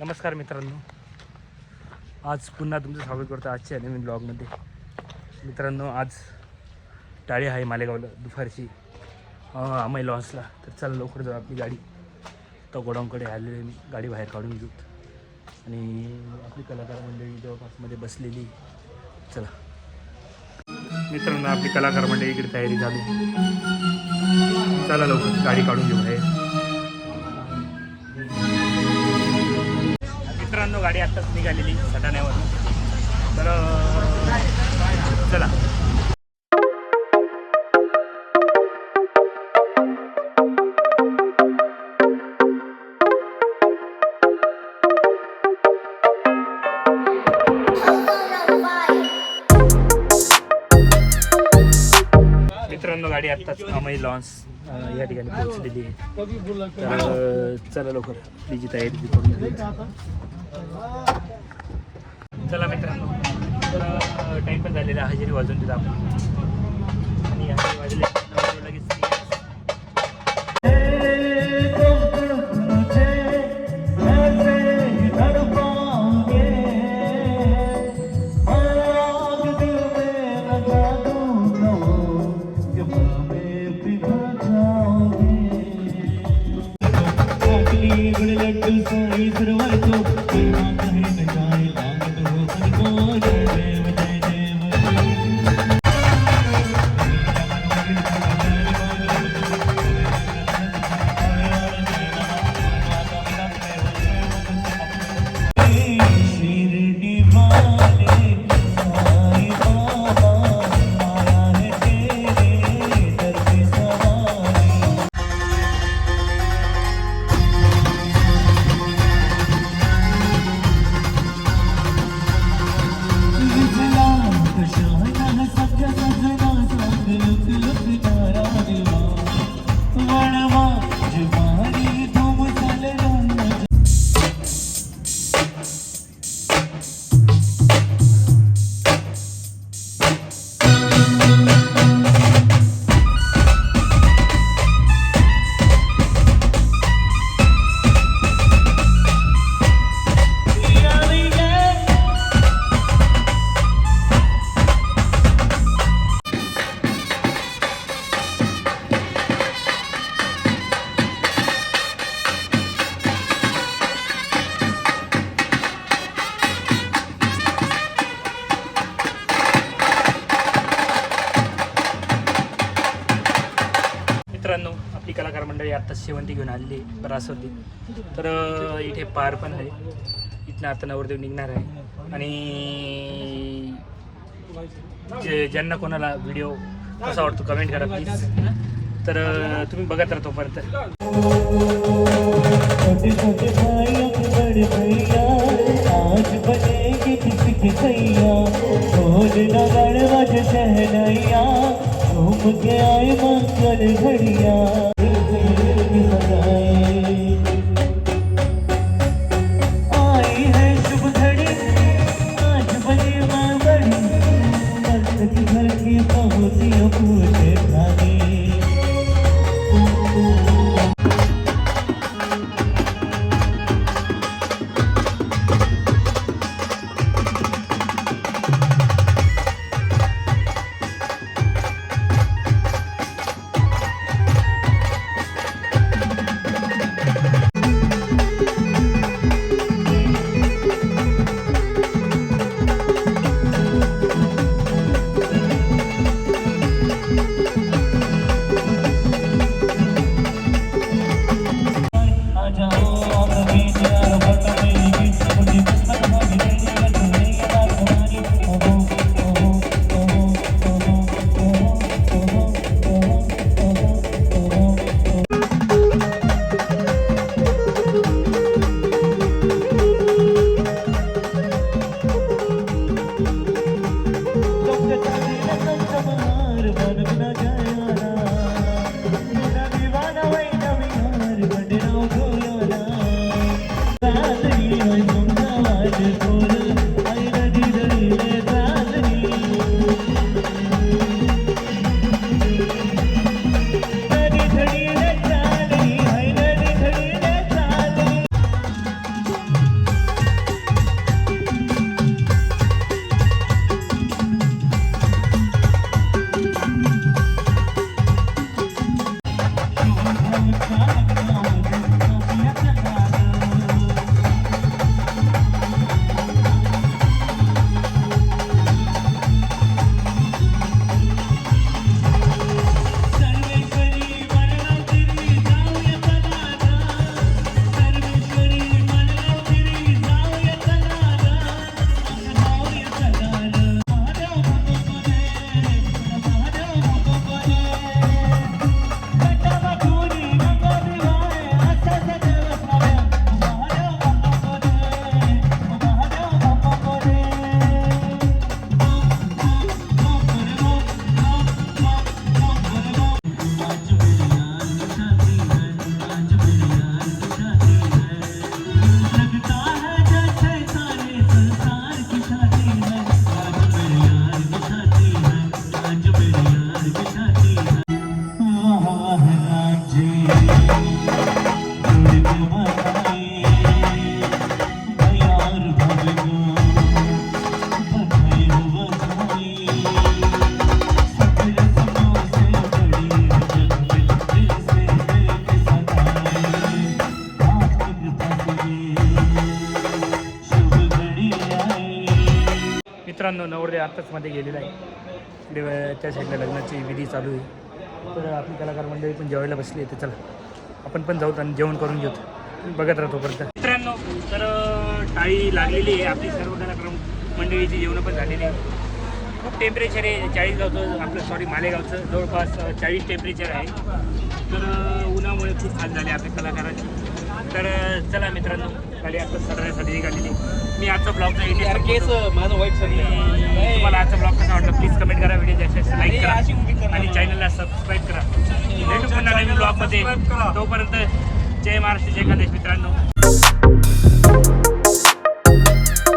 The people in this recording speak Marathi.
नमस्कार मित्रांनो. आज पुन्हा तुमचं स्वागत करतो आजच्या नवीन ब्लॉगमध्ये मित्रांनो आज टाळी आहे मालेगावला दुपारची. आम्ही लॉन्सला तर चला लवकर जाऊ आपली गाडी. तो गोडाऊनकडे आलेली मी. गाडी बाहेर काढून घेऊ. आणि आपली कलाकार मंडळी जवळपासमध्ये बसलेली. चला. मित्रांनो आपली कलाकार मंडळी इकडे तयारी झाली चला लवकर. गाडी काढून घेऊ बाहेर गाडी आत्ताच निघालेली सटाण्यावर तर चला. मित्रांनो गाडी आत्ताच अमय लॉन्स या ठिकाणी पोहोचलेली आहे. तर चला लवकर. आपली जी तयारी करून चला मित्रांनो. तर टाईम पण झालेला हजेरी वाजून तिथं आपण. आत्ता शेवंती घेऊन आलेली आहे तर इथे पार पण आहे. इथनं आता नवरदेव निघणार आहे. आणि जे ज्यांना कोणाला व्हिडिओ कसा आवडतो कमेंट करा प्लीज तर तुम्ही बघत राहा तोपर्यंत. घडिया। 我 नवरदेव आत्ताच मध्ये गेलेला आहे. इकडे त्या साईडला लग्नाची विधी चालू आहे. तर आपली कलाकार मंडळी पण जेवायला बसली आहे तर चला. आपण पण जाऊत आणि जेवण करून घेऊ. बघत राहतो परत. मित्रांनो तर टाळी लागलेली आहे आपली सर्व कलाकार मंडळीची. जेवणं पण झालेली आहे. खूप टेम्परेचर आहे. चाळीसगावचं आपलं सॉरी मालेगावचं. जवळपास चाळीस टेम्परेचर आहे. तर उन्हामुळे खूप हाल झाले आपल्या कलाकारांची. तर चला मित्रांनो गाडी आता सरण्यासाठी निघालेली मी आजचा ब्लॉगचा एडिट माझं वाईट तुम्हाला आजचा ब्लॉग कसा वाटला प्लीज कमेंट करा व्हिडिओ जास्तीत लाईक करा. आणि चॅनलला सबस्क्राईब करा. भेटू पुन्हा नवीन ब्लॉगमध्ये तोपर्यंत जय महाराष्ट्र जय खानदेश मित्रांनो.